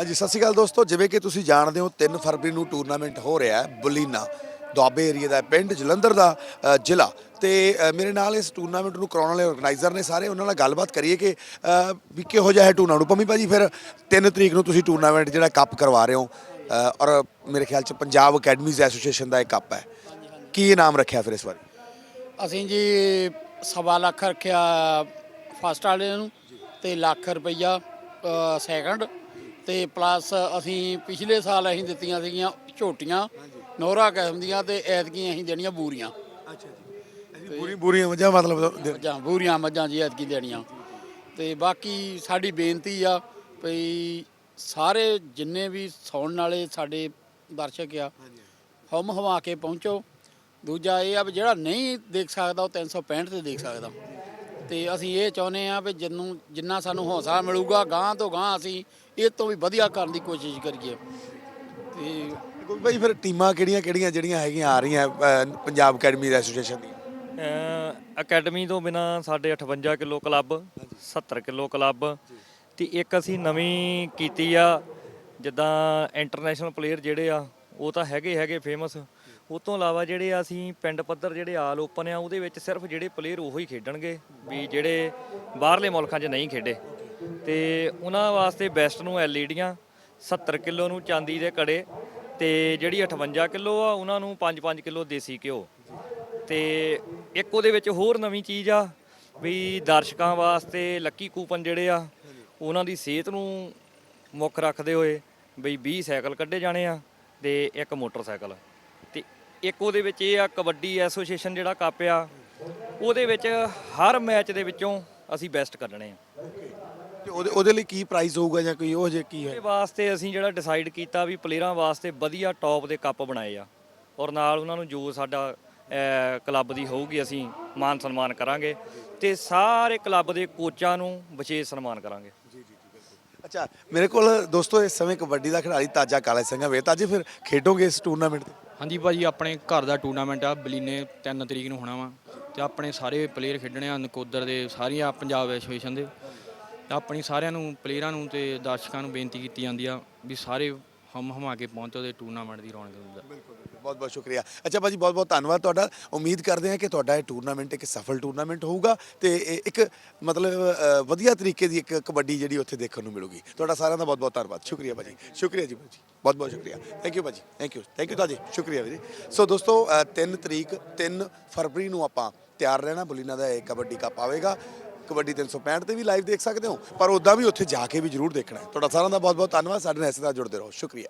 ਹਾਂਜੀ ਸਤਿ ਸ਼੍ਰੀ ਅਕਾਲ ਦੋਸਤੋ। ਜਿਵੇਂ ਕਿ ਤੁਸੀਂ ਜਾਣਦੇ ਹੋ 3 ਫਰਵਰੀ ਨੂੰ ਟੂਰਨਾਮੈਂਟ ਹੋ ਰਿਹਾ ਹੈ ਬੁਲੀਨਾ ਦੁਆਬੇ ਏਰੀਆ ਦਾ ਪਿੰਡ ਜਲੰਧਰ ਦਾ ਅ, ਜ਼ਿਲ੍ਹਾ। ਤੇ ਅ, ਮੇਰੇ ਨਾਲ ਇਸ ਟੂਰਨਾਮੈਂਟ ਨੂੰ ਕਰਾਉਣ ਵਾਲੇ ਆਰਗੇਨਾਈਜ਼ਰ ਨੇ ਸਾਰੇ। ਉਹਨਾਂ ਨਾਲ ਗੱਲਬਾਤ ਕਰੀਏ ਕਿ ਅ, ਵੀ ਕਿਹੋ ਜਿਹਾ ਹੈ ਟੂਰਨਾਮੈਂਟ। ਪੰਮੀ ਭਾਜੀ ਫਿਰ 3 ਤਰੀਕ ਨੂੰ ਤੁਸੀਂ ਟੂਰਨਾਮੈਂਟ ਜਿਹੜਾ ਕੱਪ ਕਰਵਾ ਰਹੇ ਹੋ ਅ, ਔਰ ਮੇਰੇ ਖਿਆਲ ਚ ਪੰਜਾਬ ਅਕੈਡਮੀਜ਼ ਐਸੋਸੀਏਸ਼ਨ ਦਾ ਇਹ ਕੱਪ ਹੈ। ਕੀ ਇਨਾਮ ਰੱਖਿਆ ਫਿਰ ਇਸ ਵਾਰੀ? ਅਸੀਂ ਜੀ ਸਵਾ ਲੱਖ ਰੱਖਿਆ ਫਸਟ ਵਾਲੇ ਨੂੰ ਤੇ ਲੱਖ ਰੁਪਈਆ ਸੈਕੰਡ ਤੇ ਪਲੱਸ ਅਸੀਂ ਪਿਛਲੇ ਸਾਲ ਅਸੀਂ ਦਿੱਤੀਆਂ ਸੀਗੀਆਂ ਝੋਟੀਆਂ ਨੋਰਾ ਕਿਸਮ ਦੀਆਂ ਤੇ ਐਤਕੀ ਅਸੀਂ ਦੇਣੀਆਂ ਬੂਰੀਆਂ। ਅੱਛਾ ਜੀ। ਵਜ੍ਹਾ ਮਤਲਬ ਮੱਝਾਂ ਬੂਰੀਆਂ ਮੱਝਾਂ ਜੀ ਐਤਕੀ ਦੇਣੀਆਂ। ਤੇ ਬਾਕੀ ਸਾਡੀ ਬੇਨਤੀ ਆ ਭਈ ਸਾਰੇ ਜਿੰਨੇ ਵੀ ਸੌਣ ਵਾਲੇ ਸਾਡੇ ਦਰਸ਼ਕ ਆ ਹਮ ਹਵਾ ਕੇ ਪਹੁੰਚੋ। ਦੂਜਾ ਇਹ ਆ ਵੀ ਜਿਹੜਾ ਨਹੀਂ ਦੇਖ ਸਕਦਾ ਉਹ 365 ਤੇ ਦੇਖ ਸਕਦਾ। ਤੇ ਅਸੀਂ ਇਹ ਚਾਹੁੰਦੇ ਆ ਵੀ ਜਿੰਨੂੰ ਜਿੰਨਾ ਸਾਨੂੰ ਹੌਸਲਾ ਮਿਲੂਗਾ ਗਾਂ ਤੋਂ ਗਾਂ ਅਸੀਂ ਇਹ ਤੋਂ ਵੀ ਵਧੀਆ ਕਰਨ ਦੀ ਕੋਸ਼ਿਸ਼ ਕਰੀਏ। ਤੇ ਕੋਈ ਭਾਈ ਫਿਰ ਟੀਮਾਂ ਕਿਹੜੀਆਂ ਕਿਹੜੀਆਂ ਜਿਹੜੀਆਂ ਹੈਗੀਆਂ ਆ ਰਹੀਆਂ ਅ, ਪੰਜਾਬ ਅਕੈਡਮੀਜ਼ ਐਸੋਸੀਏਸ਼ਨ ਦੀਆਂ? ਅਹ ਅਕੈਡਮੀ ਤੋਂ ਬਿਨਾ ਸਾਡੇ 58 ਕਿਲੋ ਕਲੱਬ 70 ਕਿਲੋ ਕਲੱਬ ਤੇ ਇੱਕ ਅਸੀਂ ਨਵੀਂ ਕੀਤੀ ਆ ਜਿੱਦਾਂ ਇੰਟਰਨੈਸ਼ਨਲ ਪਲੇਅਰ ਜਿਹੜੇ ਆ ਉਹ ਤਾਂ ਹੈਗੇ ਹੈਗੇ ਫੇਮਸ ਉਹ ਤੋਂ ਇਲਾਵਾ ਜਿਹੜੇ ਆ ਅਸੀਂ ਪਿੰਡ ਪੱਧਰ ਜਿਹੜੇ ਆਲ ਓਪਨ ਆ, ਉਹਦੇ ਵਿੱਚ ਸਿਰਫ ਜਿਹੜੇ ਪਲੇਅਰ ਉਹੋ ਹੀ ਖੇਡਣਗੇ ਵੀ ਜਿਹੜੇ ਬਾਹਰਲੇ ਮੁਲਕਾਂ 'ਚ ਨਹੀਂ ਖੇਡੇ। ਤੇ ਉਹਨਾਂ ਵਾਸਤੇ ਬੈਸਟ ਨੂੰ ਐਲਈਡੀਆਂ 70 ਕਿਲੋ ਨੂੰ ਚਾਂਦੀ ਦੇ ਕੜੇ ਤੇ ਜਿਹੜੀ 58 ਕਿਲੋ ਆ, ਉਹਨਾਂ ਨੂੰ 5-5 ਕਿਲੋ ਦੇਸੀ ਘਿਓ। ਤੇ ਇੱਕ ਉਹਦੇ ਵਿੱਚ ਹੋਰ ਨਵੀਂ ਚੀਜ਼ ਆ ਵੀ ਦਰਸ਼ਕਾਂ ਵਾਸਤੇ ਲੱਕੀ ਕੂਪਨ ਜਿਹੜੇ ਆ, ਉਹਨਾਂ ਦੀ ਸਿਹਤ ਨੂੰ ਮੁੱਖ ਰੱਖਦੇ ਹੋਏ ਬਈ 20 ਸਾਈਕਲ ਕੱਢੇ ਜਾਣੇ ਆ ਤੇ ਇੱਕ ਮੋਟਰਸਾਈਕਲ। ਤੇ ਇੱਕ ਉਹਦੇ ਵਿੱਚ ਇਹ ਆ ਕਬੱਡੀ ਐਸੋਸੀਏਸ਼ਨ ਜਿਹੜਾ ਕੱਪ ਆ ਉਹਦੇ ਵਿੱਚ ਹਰ ਮੈਚ ਦੇ ਵਿੱਚੋਂ ਅਸੀਂ ਬੈਸਟ ਕੱਢਣੇ ਆ। ਤੇ ਉਹਦੇ ਉਹਦੇ ਲਈ ਕੀ ਪ੍ਰਾਈਜ਼ ਹੋਊਗਾ ਜਾਂ ਕੋਈ ਉਹ ਜੇ ਕੀ ਹੈ? ਇਹਦੇ ਵਾਸਤੇ ਅਸੀਂ ਜਿਹੜਾ ਡਿਸਾਈਡ ਕੀਤਾ ਵੀ ਪਲੇਅਰਾਂ ਵਾਸਤੇ ਵਧੀਆ ਟੌਪ ਦੇ ਕੱਪ ਬਣਾਏ ਆ। ਔਰ ਨਾਲ ਉਹਨਾਂ ਨੂੰ ਜੋ ਸਾਡਾ ਕਲੱਬ ਦੀ ਹੋਊਗੀ ਅਸੀਂ ਮਾਨ ਸਨਮਾਨ ਕਰਾਂਗੇ ਤੇ ਸਾਰੇ ਕਲੱਬ ਦੇ ਕੋਚਾਂ ਨੂੰ ਵਿਸ਼ੇਸ਼ ਸਨਮਾਨ ਕਰਾਂਗੇ। ਅੱਛਾ ਮੇਰੇ ਕੋਲ ਦੋਸਤੋ ਇਸ ਸਮੇਂ ਕਬੱਡੀ ਦਾ ਖਿਡਾਰੀ ਤਾਜਾ ਕਾਲੇ ਸਿੰਘ ਹੈ ਵੇ ਤਾਜੇ ਫਿਰ ਖੇਡੋਗੇ ਇਸ ਟੂਰਨਾਮੈਂਟ ਤੇ? ਹਾਂਜੀ ਭਾਜੀ, ਆਪਣੇ ਘਰ ਦਾ ਟੂਰਨਾਮੈਂਟ ਆ, ਬਲੀਨੇ 3 ਤਰੀਕ ਨੂੰ ਹੋਣਾ ਵਾ, ਤੇ ਆਪਣੇ ਸਾਰੇ ਪਲੇਅਰ ਖੇਡਣੇ ਆ, ਨਕੋਦਰ ਦੇ, ਸਾਰੀਆਂ ਪੰਜਾਬ ਐਸੋਸੀਏਸ਼ਨ ਦੇ। ਤੇ ਆਪਣੀ ਸਾਰਿਆਂ ਨੂੰ ਪਲੇਅਰਾਂ ਨੂੰ ਤੇ ਦਰਸ਼ਕਾਂ ਨੂੰ ਬੇਨਤੀ ਕੀਤੀ ਜਾਂਦੀ ਆ ਵੀ ਸਾਰੇ ਹਮ ਹਮਾ ਕੇ ਪਹੁੰਚੋ ਤੇ ਟੂਰਨਾਮੈਂਟ ਦੀ ਰੌਣਕ ਦਾ ਬਹੁਤ ਬਹੁਤ ਸ਼ੁਕਰੀਆ। ਅੱਛਾ ਭਾਜੀ ਬਹੁਤ ਬਹੁਤ ਧੰਨਵਾਦ ਤੁਹਾਡਾ। ਉਮੀਦ ਕਰਦੇ ਹਾਂ ਕਿ ਤੁਹਾਡਾ ਇਹ ਟੂਰਨਾਮੈਂਟ ਇੱਕ ਸਫਲ ਟੂਰਨਾਮੈਂਟ ਹੋਊਗਾ ਤੇ ਇਹ ਇੱਕ ਮਤਲਬ ਅ, ਵਧੀਆ ਤਰੀਕੇ ਦੀ ਇੱਕ ਕਬੱਡੀ ਜਿਹੜੀ ਉੱਥੇ ਦੇਖਣ ਨੂੰ ਮਿਲੂਗੀ। ਤੁਹਾਡਾ ਸਾਰਿਆਂ ਦਾ ਬਹੁਤ ਬਹੁਤ ਧੰਨਵਾਦ। ਸ਼ੁਕਰੀਆ ਭਾਜੀ। ਸ਼ੁਕਰੀਆ ਜੀ ਭਾਜੀ। ਬਹੁਤ ਬਹੁਤ ਸ਼ੁਕਰੀਆ। ਥੈਂਕ ਯੂ ਭਾਜੀ। ਥੈਂਕ ਯੂ ਥੈਂਕ ਯੂ ਤੁਹਾਡੀ। ਸ਼ੁਕਰੀਆ ਵੀਰੇ। ਸੋ ਦੋਸਤੋ 3 ਤਰੀਕ 3 ਫਰਵਰੀ ਨੂੰ ਆਪਾਂ ਤਿਆਰ ਰਹਿਣਾ। ਬੁਲੀਨਾ ਦਾ ਇਹ ਕਬੱਡੀ ਕੱਪ ਆਵੇਗਾ। ਕਬੱਡੀ 365 ਤੇ ਵੀ ਲਾਈਵ ਦੇਖ ਸਕਦੇ ਹੋ। ਪਰ ਉੱਦਾਂ ਵੀ ਉੱਥੇ ਜਾ ਕੇ ਵੀ ਜਰੂਰ ਦੇਖਣਾ ਹੈ। ਤੁਹਾਡਾ ਸਾਰਿਆਂ ਦਾ ਬਹੁਤ ਬਹੁਤ ਧੰਨਵਾਦ। ਸਾਡੇ ਨਾਲ ਇਸੇ ਤਰ੍ਹਾਂ ਜੁੜਦੇ ਰਹੋ। ਸ਼ੁਕਰੀਆ।